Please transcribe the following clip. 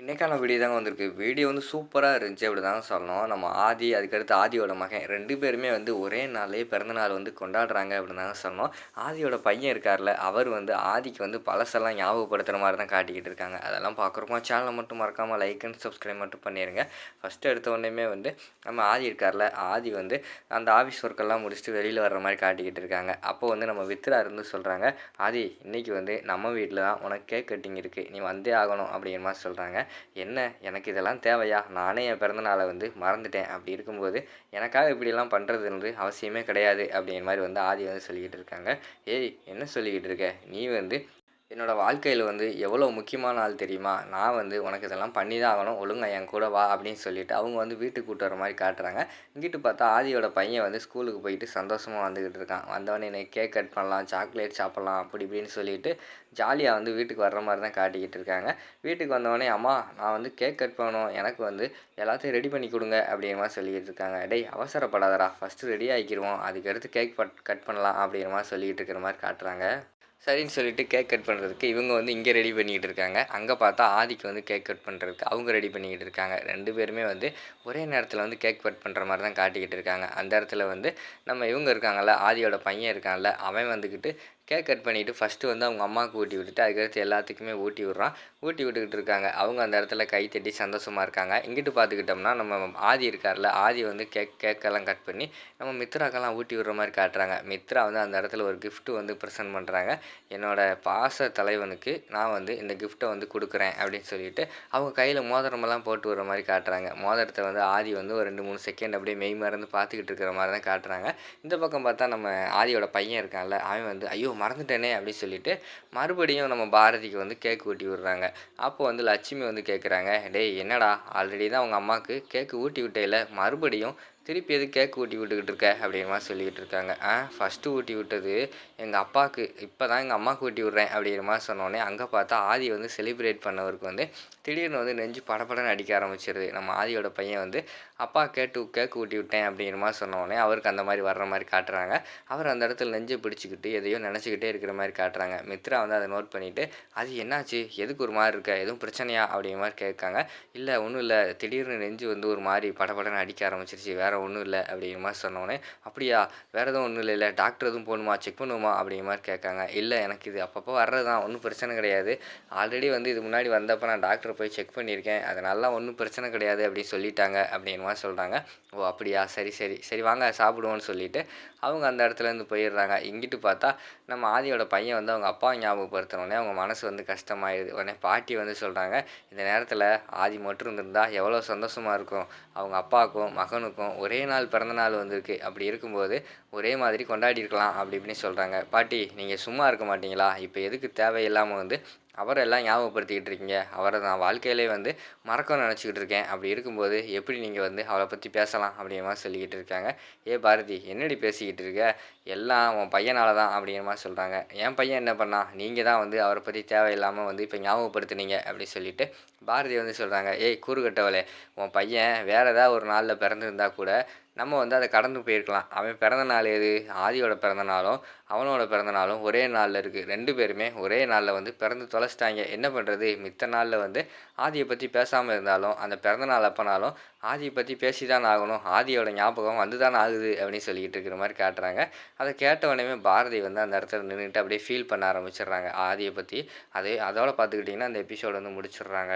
இன்றைக்கான வீடியோ தாங்க வந்திருக்கு. வீடியோ வந்து சூப்பராக இருந்துச்சு அப்படி தாங்க சொல்லணும். நம்ம ஆதி அதுக்கடுத்து ஆதியோட மகன். ரெண்டு பேருமே வந்து ஒரே நாளே பிறந்தநாள் வந்து கொண்டாடுறாங்க அப்படின்னு தாங்க சொன்னோம் ஆதியோட பையன் இருக்கார்ல அவர் வந்து ஆதிக்கு வந்து பழசெல்லாம் ஞாபகப்படுத்துகிற மாதிரி தான் காட்டிக்கிட்டு இருக்காங்க. அதெல்லாம் பார்க்குறப்போ சேனலை மட்டும் மறக்காமல் லைக் அண்ட் சப்ஸ்கிரைப் மட்டும் பண்ணிடுங்க ஃபஸ்ட்டு எடுத்த உடனே வந்து நம்ம ஆதி இருக்கார்ல ஆதி வந்து அந்த ஆஃபீஸ் ஒர்க்கெல்லாம் முடிச்சுட்டு வெளியில் வர்ற மாதிரி காட்டிக்கிட்டு இருக்காங்க. அப்போ வந்து நம்ம வித்ரா இருந்து சொல்கிறாங்க ஆதி இன்றைக்கி வந்து நம்ம வீட்டில் தான் உனக்கு கேக் கட்டிங் இருக்குது நீ வந்தே ஆகணும் அப்படிங்கிற மாதிரி சொல்கிறாங்க என்ன எனக்கு இதெல்லாம் தேவையா? நானே என் பிறந்தநாளை வந்து மறந்துட்டேன். அப்படி இருக்கும்போது எனக்காக இப்படிலாம் பண்ணுறதுன்றது அவசியமே கிடையாது. அப்படிங்கிற மாதிரி வந்து ஆதி வந்து சொல்லிக்கிட்டு இருக்காங்க. ஏய் என்ன சொல்லிக்கிட்டு இருக்க? நீ வந்து என்னோடய வாழ்க்கையில் வந்து எவ்வளோ முக்கியமான ஆள் தெரியுமா? நான் வந்து உனக்கு இதெல்லாம் பண்ணி தான் ஆகணும். ஒழுங்கா என் கூட வா அப்படின்னு சொல்லிவிட்டு அவங்க வந்து வீட்டுக்கு கூட்டு வர மாதிரி காட்டுறாங்க. இங்கிட்டு பார்த்தா ஆதியோட பையன் வந்து ஸ்கூலுக்கு போயிட்டு சந்தோஷமாக வந்துக்கிட்டு இருக்கான். வந்தவொடனே எனக்கு கேக் கட் பண்ணலாம் சாக்லேட் சாப்பிட்லாம் அப்படி இப்படின்னு சொல்லிட்டு ஜாலியாக வந்து வீட்டுக்கு வர்ற மாதிரி தான் காட்டிக்கிட்டு இருக்காங்க. வீட்டுக்கு வந்தவொடனே அம்மா நான் வந்து கேக் கட் பண்ணணும். எனக்கு வந்து எல்லாத்தையும் ரெடி பண்ணி கொடுங்க அப்படிங்கிற மாதிரி சொல்லிக்கிட்டு இருக்காங்க. டேய் அவசரப்படாதடா. ஃபஸ்ட்டு ரெடி ஆகிக்கிடுவோம் அதுக்கடுத்து கேக் பட் கட் பண்ணலாம் அப்படிங்கிற மாதிரி சொல்லிக்கிட்டு இருக்கிற மாதிரி காட்டுறாங்க. சரின்னு சொல்லிட்டு கேக் கட் பண்ணுறதுக்கு இவங்க வந்து இங்கே ரெடி பண்ணிக்கிட்டு இருக்காங்க. அங்கே பார்த்தா ஆதிக்கு வந்து கேக் கட் பண்ணுறதுக்கு அவங்க ரெடி பண்ணிக்கிட்டு இருக்காங்க. ரெண்டு பேருமே வந்து ஒரே நேரத்தில் வந்து கேக் கட் பண்ணுற மாதிரி தான் காட்டிக்கிட்டு இருக்காங்க. அந்த இடத்துல வந்து நம்ம இவங்க இருக்காங்கல்ல ஆதியோட பையன் இருக்கான்ல அவன் வந்துக்கிட்டு கேக் கட் பண்ணிவிட்டு ஃபஸ்ட்டு வந்து அவங்க அம்மாவுக்கு ஊட்டி விட்டுட்டு அதுக்கடுத்து எல்லாத்துக்குமே ஊட்டி விட்றான். ஊட்டி விட்டுக்கிட்டு இருக்காங்க. அவங்க அந்த இடத்துல கை தட்டி சந்தோஷமாக இருக்காங்க. இங்கிட்டு பார்த்துக்கிட்டோம்னா நம்ம ஆதி இருக்கார்ல ஆதி வந்து கேக் கேக்கெல்லாம் கட் பண்ணி நம்ம மித்ராக்கெல்லாம் ஊட்டி விடுற மாதிரி காட்டுறாங்க. மித்ரா வந்து அந்த இடத்துல ஒரு கிஃப்ட்டு வந்து ப்ரெசென்ட் பண்ணுறாங்க என்னோடய பாச தலைவனுக்கு நான் வந்து இந்த கிஃப்ட்டை வந்து கொடுக்குறேன் அப்படின்னு சொல்லிட்டு அவங்க கையில் மோதிரமெல்லாம் போட்டு விடுற மாதிரி காட்டுறாங்க. மோதிரத்தை வந்து ஆதி வந்து ஒரு ரெண்டு மூணு செகண்ட் அப்படியே மெய் மறந்து பார்த்துக்கிட்டு இருக்கிற மாதிரி தான் காட்டுறாங்க. இந்த பக்கம் பார்த்தா நம்ம ஆதியோட பையன் இருக்கான்ல அவன் வந்து ஐயோ மறந்துட்டேனே அப்படின்னு சொல்லிட்டு மறுபடியும் நம்ம பாரதிக்கு வந்து கேக் ஊட்டி விடுறாங்க. அப்போ வந்து லட்சுமி வந்து கேட்குறாங்க டேய் என்னடா? ஆல்ரெடி தான் அவங்க அம்மாவுக்கு கேக்கு ஊட்டி விட்டையில் மறுபடியும் திருப்பி எது கேக் ஊட்டி விட்டுக்கிட்டு இருக்க அப்படிங்கிற மாதிரி சொல்லிக்கிட்டு இருக்காங்க. ஆ ஃபஸ்ட்டு ஊட்டி விட்டது எங்கள் அப்பாவுக்கு இப்போ தான் எங்கள் அம்மாவுக்கு ஊட்டி விட்றேன் அப்படிங்கிற மாதிரி சொன்னோடனே அங்கே பார்த்தா ஆதி வந்து செலிப்ரேட் பண்ணவருக்கு வந்து திடீர்னு வந்து நெஞ்சு படப்படன்னு அடிக்க ஆரம்பிச்சிருது. நம்ம ஆதியோட பையன் வந்து அப்பா கேட்டு கேக்கு ஊட்டி விட்டேன் அப்படிங்கிற மாதிரி சொன்னோடனே அவருக்கு அந்த மாதிரி வர்ற மாதிரி காட்டுறாங்க. அவர் அந்த இடத்துல நெஞ்சை பிடிச்சிக்கிட்டு எதையோ நினச்சிக்கிட்டே இருக்கிற மாதிரி காட்டுறாங்க. மித்ரா வந்து அதை நோட் பண்ணிவிட்டு அது என்னாச்சு? எதுக்கு ஒரு மாதிரி இருக்க? எதுவும் பிரச்சனையா? அப்படிங்கிற மாதிரி கேட்காங்க. இல்லை ஒன்றும் இல்லை. திடீர்னு நெஞ்சு வந்து ஒரு மாதிரி படப்படன்னு அடிக்க ஆரம்பிச்சிருச்சு. வேறு ஒன்றும் இல்லை அப்படிங்கிற மாதிரி சொன்னோடனே அப்படியா? வேறு எதுவும் ஒன்றும் இல்லை இல்லை டாக்டர் எதுவும் போகணுமா? செக் பண்ணுவோமா? அப்படிங்கிற மாதிரி கேட்காங்க. இல்லை எனக்கு இது அப்பப்போ வர்றது தான் ஒன்றும் பிரச்சனை கிடையாது. ஆல்ரெடி வந்து இது முன்னாடி வந்தப்போ நான் டாக்டரை போய் செக் பண்ணியிருக்கேன். அதனால ஒன்றும் பிரச்சனை கிடையாது அப்படின்னு சொல்லிட்டாங்க அப்படிங்கிற மாதிரி சொல்கிறாங்க ஓ அப்படியா? சரி சரி. சரி வாங்க சாப்பிடுவோன்னு சொல்லிட்டு அவங்க அந்த இடத்துலேருந்து போயிடுறாங்க. இங்கிட்டு பார்த்தா நம்ம ஆதியோட பையன் வந்து அவங்க அப்பா ஞாபகப்படுத்தினோடனே அவங்க மனசு வந்து கஷ்டமாயிடுது. உடனே பாட்டி வந்து சொல்கிறாங்க இந்த நேரத்தில் ஆதி மட்டும் இருந்திருந்தால் எவ்வளோ சந்தோஷமாக இருக்கும். அவங்க அப்பாவுக்கும் மகனுக்கும் ஒரு ஒரே நாள் பிறந்த நாள் வந்திருக்கு. அப்படி இருக்கும்போது ஒரே மாதிரி கொண்டாடி இருக்கலாம் அப்படி இப்படின்னு சொல்கிறாங்க பாட்டி நீங்கள் சும்மா இருக்க மாட்டீங்களா? இப்போ எதுக்கு தேவையில்லாமல் வந்து அவரை எல்லாம் ஞாபகப்படுத்திக்கிட்டு இருக்கீங்க அவரை நான் வாழ்க்கையிலே வந்து மறக்க நினச்சிக்கிட்டு இருக்கேன் அப்படி இருக்கும்போது எப்படி நீங்கள் வந்து அவளை பற்றி பேசலாம் அப்படிங்கிற மாதிரி சொல்லிக்கிட்டு இருக்காங்க ஏ பாரதி என்னடி பேசிக்கிட்டு இருக்க? எல்லாம் உன் பையனால் தான் அப்படிங்கிற மாதிரி சொல்கிறாங்க என் பையன் என்ன பண்ணா? நீங்கள் தான் வந்து அவரை பற்றி தேவையில்லாமல் வந்து இப்போ ஞாபகப்படுத்துனீங்க அப்படின்னு சொல்லிட்டு பாரதி வந்து சொல்கிறாங்க ஏய் கூறுகட்டவளே உன் பையன் வேறு ஏதாவது ஒரு நாளில் பிறந்திருந்தா கூட நம்ம வந்து அதை கடந்து போயிருக்கலாம். அவன் பிறந்த நாள் எது? ஆதியோட பிறந்த நாளும் அவனோட பிறந்த நாளும் ஒரே நாளில் இருக்குது ரெண்டு பேருமே ஒரே நாளில் வந்து பிறந்து தொலைச்சிட்டாங்க. என்ன பண்ணுறது மித்த நாளில் வந்து ஆதியை பற்றி பேசாமல் இருந்தாலும் அந்த பிறந்த நாள் அப்போனாலும் ஆதியை பற்றி பேசி தான் ஆகணும். ஆதியோட ஞாபகம் வந்து தான் ஆகுது அப்படின்னு சொல்லிக்கிட்டு இருக்கிற மாதிரி காட்டுறாங்க. அதை கேட்டவனையுமே பாரதி வந்து அந்த இடத்துல நின்றுட்டு அப்படியே ஃபீல் பண்ண ஆரம்பிச்சிடுறாங்க. ஆதியை பற்றி அதே அதோட பார்த்துக்கிட்டிங்கன்னா அந்த எபிசோடு வந்து முடிச்சிடுறாங்க.